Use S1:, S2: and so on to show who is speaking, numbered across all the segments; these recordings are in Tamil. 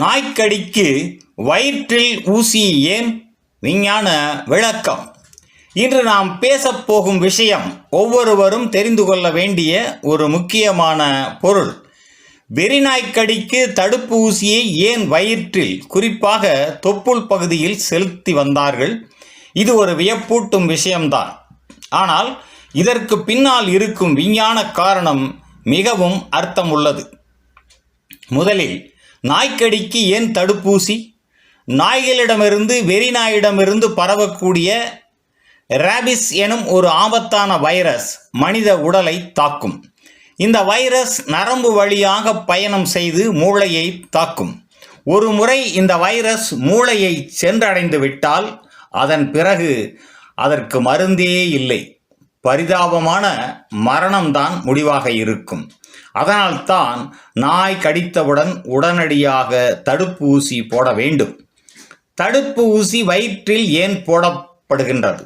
S1: நாய்க்கடிக்கு வயிற்றில் ஊசி ஏன்? விஞ்ஞான விளக்கம். இன்று நாம் பேசப்போகும் விஷயம் ஒவ்வொருவரும் தெரிந்து கொள்ள வேண்டிய ஒரு முக்கியமான பொருள். வெறிநாய்க்கடிக்கு தடுப்பு ஊசியை ஏன் வயிற்றில் குறிப்பாக தொப்புள் பகுதியில் செலுத்தி வந்தார்கள்? இது ஒரு வியப்பூட்டும் விஷயம்தான். ஆனால் இதற்கு பின்னால் இருக்கும் விஞ்ஞான காரணம் மிகவும் அர்த்தம் உள்ளது முதலில் நாய்க்கடிக்கு ஏன் தடுப்பூசி? நாய்களிடமிருந்து வெறிநாயிடமிருந்து பரவக்கூடிய ரேபிஸ் எனும் ஒரு ஆபத்தான வைரஸ் மனித உடலை தாக்கும். இந்த வைரஸ் நரம்பு வழியாக பயணம் செய்து மூளையை தாக்கும். ஒரு முறை இந்த வைரஸ் மூளையை சென்றடைந்து விட்டால் அதன் பிறகு அதற்கு மருந்தே இல்லை. பரிதாபமான மரணம்தான் முடிவாக இருக்கும். அதனால்தான் நாய் கடித்தவுடன் உடனடியாக தடுப்பு ஊசி போட வேண்டும். தடுப்பு ஊசி வயிற்றில் ஏன் போடப்படுகின்றது?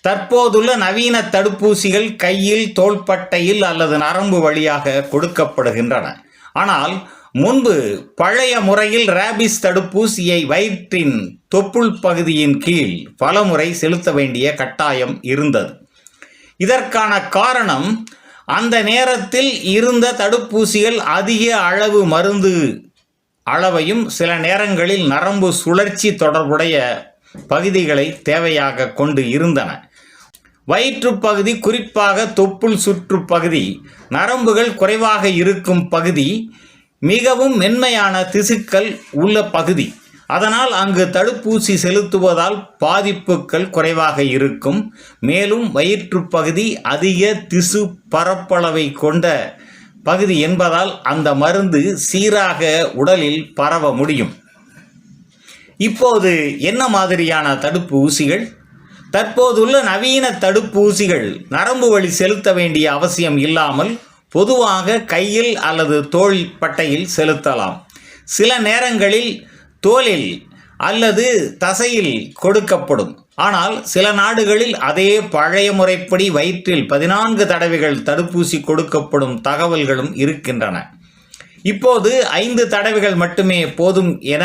S1: தற்போதுள்ள நவீன தடுப்பூசிகள் கையில் தோள்பட்டையில் அல்லது நரம்பு வழியாக கொடுக்கப்படுகின்றன. ஆனால் முன்பு பழைய முறையில் ரேபிஸ் தடுப்பூசியை வயிற்றின் தொப்புள் பகுதியின் கீழ் பலமுறை செலுத்த வேண்டிய கட்டாயம் இருந்தது. இதற்கான காரணம் அந்த நேரத்தில் இருந்த தடுப்பூசிகள் அதிக அளவு மருந்து அளவையும் சில நேரங்களில் நரம்பு சுழற்சி தொடர்புடைய பகுதிகளை தேவையாக கொண்டு இருந்தன. வயிற்றுப்பகுதி குறிப்பாக தொப்புள் சுற்றுப் பகுதி நரம்புகள் குறைவாக இருக்கும் பகுதி மிகவும் மென்மையான திசுக்கள் உள்ள பகுதி. அதனால் அங்கு தடுப்பூசி செலுத்துவதால் பாதிப்புகள் குறைவாக இருக்கும். மேலும் வயிற்றுப்பகுதி அதிக திசு பரப்பளவை கொண்ட பகுதி என்பதால் அந்த மருந்து சீராக உடலில் பரவ முடியும். இப்போது என்ன மாதிரியான தடுப்பு ஊசிகள்? தற்போதுள்ள நவீன தடுப்பு ஊசிகள் நரம்பு வழி செலுத்த வேண்டிய அவசியம் இல்லாமல் பொதுவாக கையில் அல்லது தோள் பட்டையில் செலுத்தலாம். சில நேரங்களில் தோலில் அல்லது தசையில் கொடுக்கப்படும். ஆனால் சில நாடுகளில் அதே பழைய முறைப்படி வயிற்றில் பதினான்கு தடவைகள் தடுப்பூசி கொடுக்கப்படும் தகவல்களும் இருக்கின்றன. இப்போது ஐந்து தடவைகள் மட்டுமே போதும் என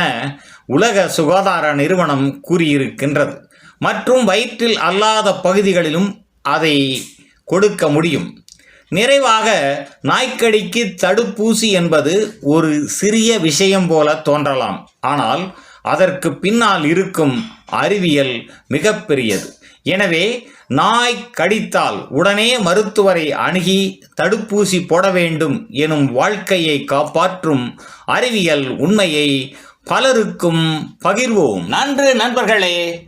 S1: உலக சுகாதார நிறுவனம் கூறியிருக்கின்றது. மற்றும் வயிற்றில் அல்லாத பகுதிகளிலும் அதை கொடுக்க முடியும். நிறைவாக நாய்க்கடிக்கு தடுப்பூசி என்பது ஒரு சிறிய விஷயம் போல தோன்றலாம். ஆனால் அதற்கு பின்னால் இருக்கும் அறிவியல் மிகப்பெரியது எனவே நாய் கடித்தால் உடனே மருத்துவரை அணுகி தடுப்பூசி போட வேண்டும் எனும் வாழ்க்கையை காப்பாற்றும் அறிவியல் உண்மையை பலருக்கும் பகிர்வோம். நன்று நண்பர்களே.